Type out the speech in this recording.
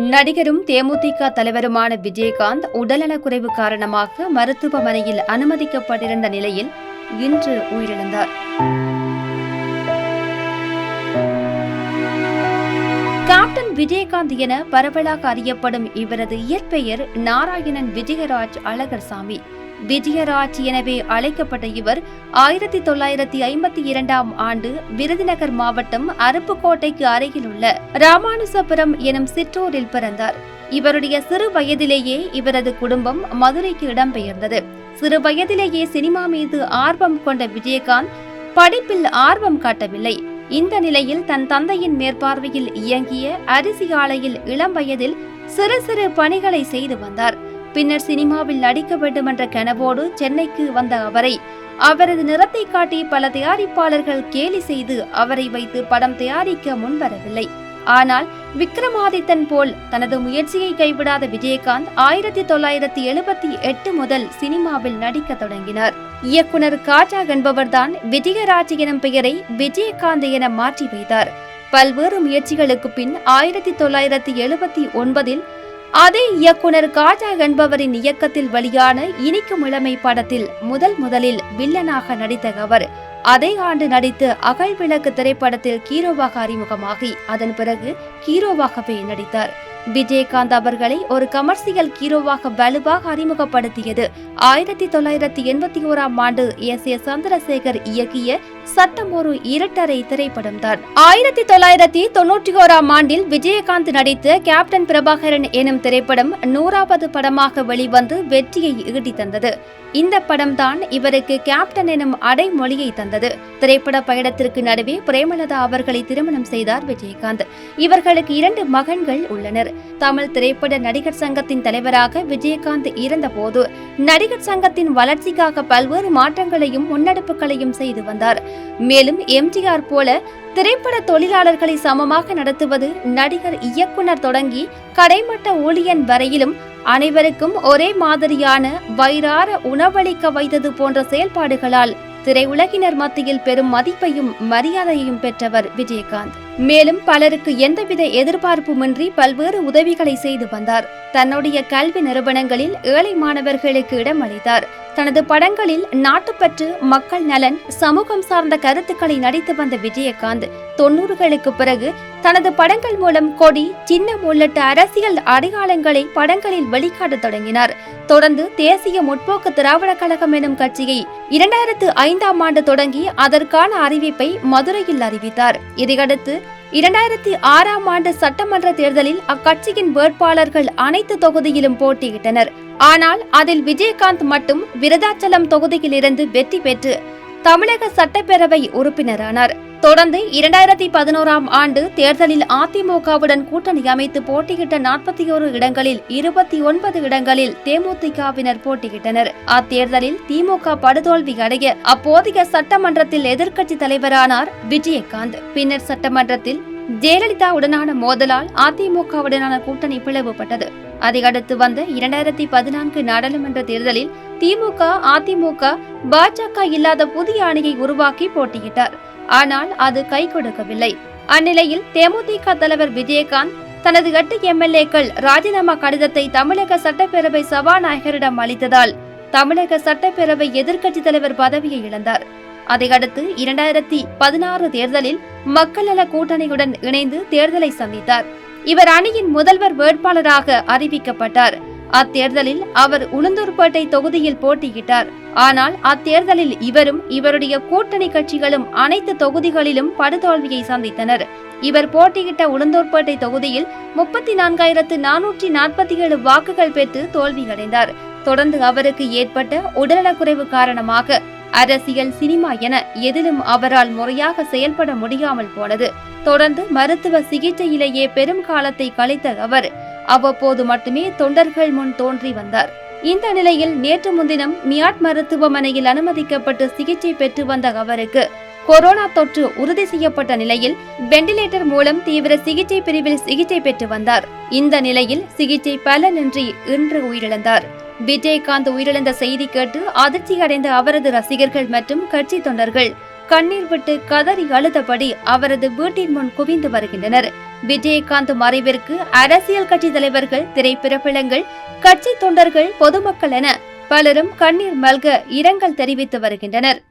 நடிகரும் தேமுதிக தலைவருமான விஜயகாந்த் உடல்நலக்குறைவு காரணமாக மருத்துவமனையில் அனுமதிக்கப்பட்டிருந்த நிலையில் இன்று உயிரிழந்தார். கேப்டன் விஜயகாந்த் என பரவலாக அறியப்படும் இவரது இயற்பெயர் நாராயணன் விஜயராஜ் அழகர்சாமி. விஜயராஜ் எனவே அழைக்கப்பட்ட இவர் ஆயிரத்தி தொள்ளாயிரத்தி ஐம்பத்தி இரண்டாம் ஆண்டு விருதுநகர் மாவட்டம் அருப்புக்கோட்டைக்கு அருகில் உள்ள ராமானுசபுரம் எனும் சிற்றூரில் பிறந்தார். இவருடைய சிறு வயதிலேயே இவரது குடும்பம் மதுரைக்கு இடம்பெயர்ந்தது. சிறு வயதிலேயே சினிமா மீது ஆர்வம் கொண்ட விஜயகாந்த் படிப்பில் ஆர்வம் காட்டவில்லை. இந்த நிலையில் தன் தந்தையின் மேற்பார்வையில் இயங்கிய அரிசி ஆலையில் இளம் வயதில் சிறு சிறு பணிகளை செய்து வந்தார். பின்னர் சினிமாவில் நடிக்க வேண்டும் என்ற கனவோடு சென்னைக்கு வந்த அவரை. அவரது நிறத்தை காட்டி பல தயாரிப்பாளர்கள் கேலி செய்து அவரை வைத்து படம் தயாரிக்க முன்வரவில்லை. ஆனால் விக்ரமாதித்தன் போல் தனது முயற்சியை கைவிடாத விஜயகாந்த் ஆயிரத்தி தொள்ளாயிரத்தி எழுபத்தி எட்டு முதல் சினிமாவில் நடிக்க தொடங்கினார். இயக்குனர் காஜாக் என்பவர்தான் விஜயராஜ் எனும் பெயரை விஜயகாந்த் என மாற்றி வைத்தார். பல்வேறு முயற்சிகளுக்கு பின் ஆயிரத்தி தொள்ளாயிரத்தி எழுபத்தி ஒன்பதில் அதே இயக்குனர் காஜா என்பவரின் இயக்கத்தில் வெளியான இனிக்கும் இளமை படத்தில் முதல் முதலில் வில்லனாக நடித்த அவர் அதே ஆண்டு நடித்து அகல் விளக்கு திரைப்படத்தில் ஹீரோவாக அறிமுகமாகி அதன் பிறகு ஹீரோவாகவே நடித்தார். விஜயகாந்த் அவர்களை ஒரு கமர்சியல் ஹீரோவாக வலுவாக அறிமுகப்படுத்தியது ஆயிரத்தி தொள்ளாயிரத்தி எண்பத்தி ஓராம் ஆண்டு எஸ் ஏ சந்திரசேகர் இயக்கிய சட்டம் ஒரு இரட்டரை திரைப்படம் தான். ஆயிரத்தி தொள்ளாயிரத்தி தொன்னூற்றி ஓராம் ஆண்டில் விஜயகாந்த் நடித்த கேப்டன் பிரபாகரன் எனும் திரைப்படம் நூறாவது படமாக வெளிவந்து வெற்றியை ஈட்டி தந்தது இந்த படம்தான் இவருக்கு கேப்டன் எனும் அடைமொழியை தந்தது. திரைப்பட பயணத்திற்கு நடுவே பிரேமலதா அவர்களை திருமணம் செய்தார் விஜயகாந்த். இவர்களுக்கு இரண்டு மகன்கள் உள்ளனர். தமிழ் திரைப்பட நடிகர் சங்கத்தின் தலைவராக விஜயகாந்த் இருந்தபோது நடிகர் சங்கத்தின் வளர்ச்சிக்காக பல்வேறு மாற்றங்களையும் முன்னெடுப்புகளையும் செய்து வந்தார். மேலும் எம்ஜிஆர் போல திரைப்பட தொழிலாளர்களை சமமாக நடத்துவது நடிகர் இயக்குனர் தொடங்கி கடைமட்ட ஊழியன் வரையிலும் அனைவருக்கும் ஒரே மாதிரியான வயிறார உணவளிக்க வைத்தது போன்ற செயல்பாடுகளால் திரையுலகினர் மத்தியில் பெரும் மதிப்பையும் மரியாதையையும் பெற்றவர் விஜயகாந்த். மேலும் பலருக்கு எந்தவித எதிர்பார்ப்புமின்றி பல்வேறு உதவிகளை செய்து வந்தார். தன்னுடைய கல்வி நிறுவனங்களில் ஏழை மாணவர்களுக்கு இடமளித்தார். தனது படங்களில் நாட்டுப்பற்று மக்கள் நலன் சமூகம் சார்ந்த கருத்துக்களை நடித்து வந்த விஜயகாந்த் தொன்னூறுகளுக்கு பிறகு தனது படங்கள் மூலம் கொடி சின்னம் உள்ளிட்ட அரசியல் அடையாளங்களை படங்களில் வெளிக்காட்டத் தொடங்கினார். தொடர்ந்து தேசிய முற்போக்கு திராவிட கழகம் எனும் கட்சியை இரண்டாயிரத்து ஐந்தாம் ஆண்டு தொடங்கி அதற்கான அறிவிப்பை மதுரையில் அறிவித்தார். இதையடுத்து இரண்டாயிரத்தி ஆறாம் ஆண்டு சட்டமன்ற தேர்தலில் அக்கட்சியின் வேட்பாளர்கள் அனைத்து தொகுதியிலும் போட்டியிட்டனர். ஆனால் அதில் விஜயகாந்த் மட்டும் விருதாச்சலம் தொகுதியிலிருந்து வெற்றி பெற்று தமிழக சட்டப்பேரவை உறுப்பினரானார். தொடர்ந்து இரண்டாயிரத்தி பதினோராம் ஆண்டு தேர்தலில் அதிமுகவுடன் கூட்டணி அமைத்து போட்டியிட்ட நாற்பத்தி ஓரு இடங்களில் இருபத்தி ஒன்பது இடங்களில் தேமுதிகவினர் போட்டியிட்டனர். அத்தேர்தலில் திமுக படுதோல்வி அடைய அப்போதைய சட்டமன்றத்தில் எதிர்க்கட்சி தலைவரானார் விஜயகாந்த். பின்னர் சட்டமன்றத்தில் ஜெயலலிதாவுடனான மோதலால் அதிமுகவுடனான கூட்டணி பிளவுபட்டது. அதையடுத்து வந்த இரண்டாயிரத்தி பதினான்கு நாடாளுமன்ற தேர்தலில் திமுக அதிமுக பாஜக இல்லாத புதிய அணியை உருவாக்கி போட்டியிட்டார். ஆனால் அது கை கொடுக்கவில்லை. அந்நிலையில் தேமுதிக தலைவர் விஜயகாந்த் தனது எட்டு எம்எல்ஏக்கள் ராஜினாமா கடிதத்தை தமிழக சட்டப்பேரவை சபாநாயகரிடம் அளித்ததால் தமிழக சட்டப்பேரவை எதிர்க்கட்சி தலைவர் பதவியை இழந்தார். அதையடுத்து இரண்டாயிரத்தி பதினாறு தேர்தலில் மக்கள் நல கூட்டணியுடன் இணைந்து தேர்தலை சந்தித்தார். இவர் அணியின் முதல்வர் வேட்பாளராக அறிவிக்கப்பட்டார். அத்தேர்தலில் அவர் உளுந்தூர்பேட்டை தொகுதியில் போட்டியிட்டார். ஆனால் அத்தேர்தலில் இவரும் இவருடைய கூட்டணி கட்சிகளும் அனைத்து தொகுதிகளிலும் படுதோல்வியை சந்தித்தனர். இவர் போட்டியிட்ட உளுந்தூர்பேட்டை தொகுதியில் முப்பத்தி நான்காயிரத்து நானூற்றி நாற்பத்தி ஏழு வாக்குகள் பெற்று தோல்வியடைந்தார். தொடர்ந்து அவருக்கு ஏற்பட்ட உடல்நலக்குறைவு காரணமாக அரசியல் சினிமா என எதிலும் அவரால் முறையாக செயல்பட முடியாமல் போனது. தொடர்ந்து மருத்துவ சிகிச்சையிலேயே பெரும் காலத்தை கழித்த அவர் அவ்வப்போது மட்டுமே தொண்டர்கள் முன் தோன்றி வந்தார். இந்த நிலையில் நேற்று முன்தினம் மியாட் மருத்துவமனையில் அனுமதிக்கப்பட்டு சிகிச்சை பெற்று வந்த அவருக்கு கொரோனா தொற்று உறுதி செய்யப்பட்ட நிலையில் வெண்டிலேட்டர் மூலம் தீவிர சிகிச்சை பிரிவில் சிகிச்சை பெற்று வந்தார். இந்த நிலையில் சிகிச்சை பலனின்றி இன்று உயிரிழந்தார். விஜயகாந்த் உயிரிழந்த செய்தி கேட்டு அதிர்ச்சி அடைந்த அவரது ரசிகர்கள் மற்றும் கட்சி தொண்டர்கள் கண்ணீர் விட்டு கதறி அழுதபடி அவரது வீட்டின் முன் குவிந்து வருகின்றனர். விஜயகாந்த் மறைவிற்கு அரசியல் கட்சி தலைவர்கள் திரைப்பிரபலங்கள் கட்சி தொண்டர்கள் பொதுமக்கள் என பலரும் கண்ணீர் மல்க இரங்கல் தெரிவித்து வருகின்றனர்.